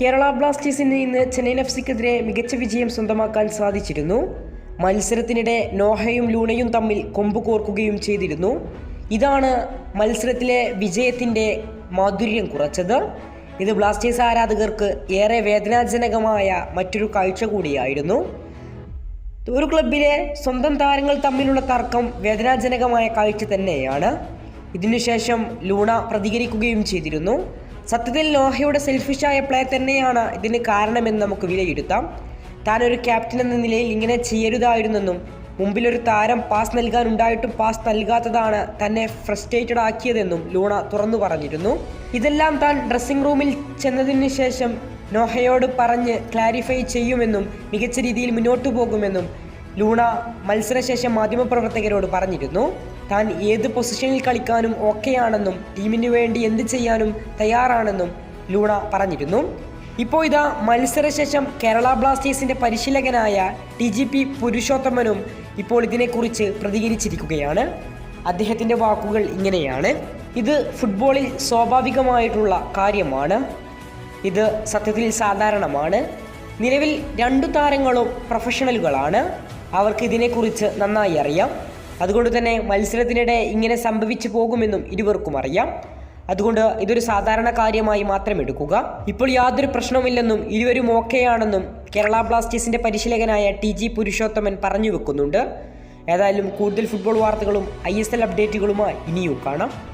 കേരള ബ്ലാസ്റ്റേഴ്സിന് ഇന്ന് ചെന്നൈയിൻ എഫ് സിക്കെതിരെ മികച്ച വിജയം സ്വന്തമാക്കാൻ സാധിച്ചിരുന്നു. മത്സരത്തിനിടെ നോഹയും ലൂണയും തമ്മിൽ കൊമ്പ് കോർക്കുകയും ചെയ്തിരുന്നു. ഇതാണ് മത്സരത്തിലെ വിജയത്തിന്റെ മാധുര്യം കുറച്ചത്. ഇത് ബ്ലാസ്റ്റേഴ്സ് ആരാധകർക്ക് ഏറെ വേദനാജനകമായ മറ്റൊരു കാഴ്ച കൂടിയായിരുന്നു. ഒരു ക്ലബിലെ സ്വന്തം താരങ്ങൾ തമ്മിലുള്ള തർക്കം വേദനാജനകമായ കാഴ്ച തന്നെയാണ്. ഇതിനുശേഷം ലൂണ പ്രതികരിക്കുകയും ചെയ്തിരുന്നു. സത്യത്തിൽ നോഹയുടെ സെൽഫിഷായ പ്ലേ തന്നെയാണ്. ഇതിന് കാരണമെന്ന് നമുക്ക് വിലയിരുത്താം. താൻ ഒരു ക്യാപ്റ്റൻ എന്ന നിലയിൽ ഇങ്ങനെ ചെയ്യരുതായിരുന്നെന്നും മുമ്പിലൊരു താരം പാസ് നൽകാനുണ്ടായിട്ടും പാസ് നൽകാത്തതാണ് തന്നെ ഫ്രസ്ട്രേറ്റഡ് ആക്കിയതെന്നും ലൂണ തുറന്നു പറഞ്ഞിരുന്നു. ഇതെല്ലാം താൻ ഡ്രസ്സിംഗ് റൂമിൽ ചെന്നതിന് ശേഷം നോഹയോട് പറഞ്ഞ് ക്ലാരിഫൈ ചെയ്യുമെന്നും മികച്ച രീതിയിൽ മുന്നോട്ടു പോകുമെന്നും ലൂണ മത്സരശേഷം മാധ്യമപ്രവർത്തകരോട് പറഞ്ഞിരുന്നു താൻ ഏത് പൊസിഷനിൽ കളിക്കാനും ഓക്കെയാണെന്നും ടീമിന് വേണ്ടി എന്ത് ചെയ്യാനും തയ്യാറാണെന്നും ലൂണ പറഞ്ഞിരുന്നു. ഇപ്പോൾ ഇതാ മത്സരശേഷം കേരള ബ്ലാസ്റ്റേഴ്സിന്റെ പരിശീലകനായ ടി ജി പി പുരുഷോത്തമനും ഇപ്പോൾ ഇതിനെക്കുറിച്ച് പ്രതികരിച്ചിരിക്കുകയാണ്. അദ്ദേഹത്തിന്റെ വാക്കുകൾ ഇങ്ങനെയാണ്. ഇത് ഫുട്ബോളിൽ സ്വാഭാവികമായിട്ടുള്ള കാര്യമാണ്. ഇത് സത്യത്തിൽ സാധാരണമാണ്. നിലവിൽ രണ്ടു താരങ്ങളും പ്രൊഫഷണലുകളാണ്. അവർക്ക് ഇതിനെക്കുറിച്ച് നന്നായി അറിയാം. അതുകൊണ്ട് തന്നെ മത്സരത്തിനിടെ ഇങ്ങനെ സംഭവിച്ചു പോകുമെന്നും ഇരുവർക്കും അറിയാം. അതുകൊണ്ട് ഇതൊരു സാധാരണ കാര്യമായി മാത്രം എടുക്കുക. ഇപ്പോൾ യാതൊരു പ്രശ്നവുമില്ലെന്നും ഇരുവരും ഓക്കെയാണെന്നും കേരള ബ്ലാസ്റ്റേഴ്സിന്റെ പരിശീലകനായ ടി ജി പുരുഷോത്തമൻ പറഞ്ഞു വെക്കുന്നുണ്ട്. ഏതായാലും കൂടുതൽ ഫുട്ബോൾ വാർത്തകളും ഐ എസ് എൽ അപ്ഡേറ്റുകളുമായി ഇനിയും കാണാം.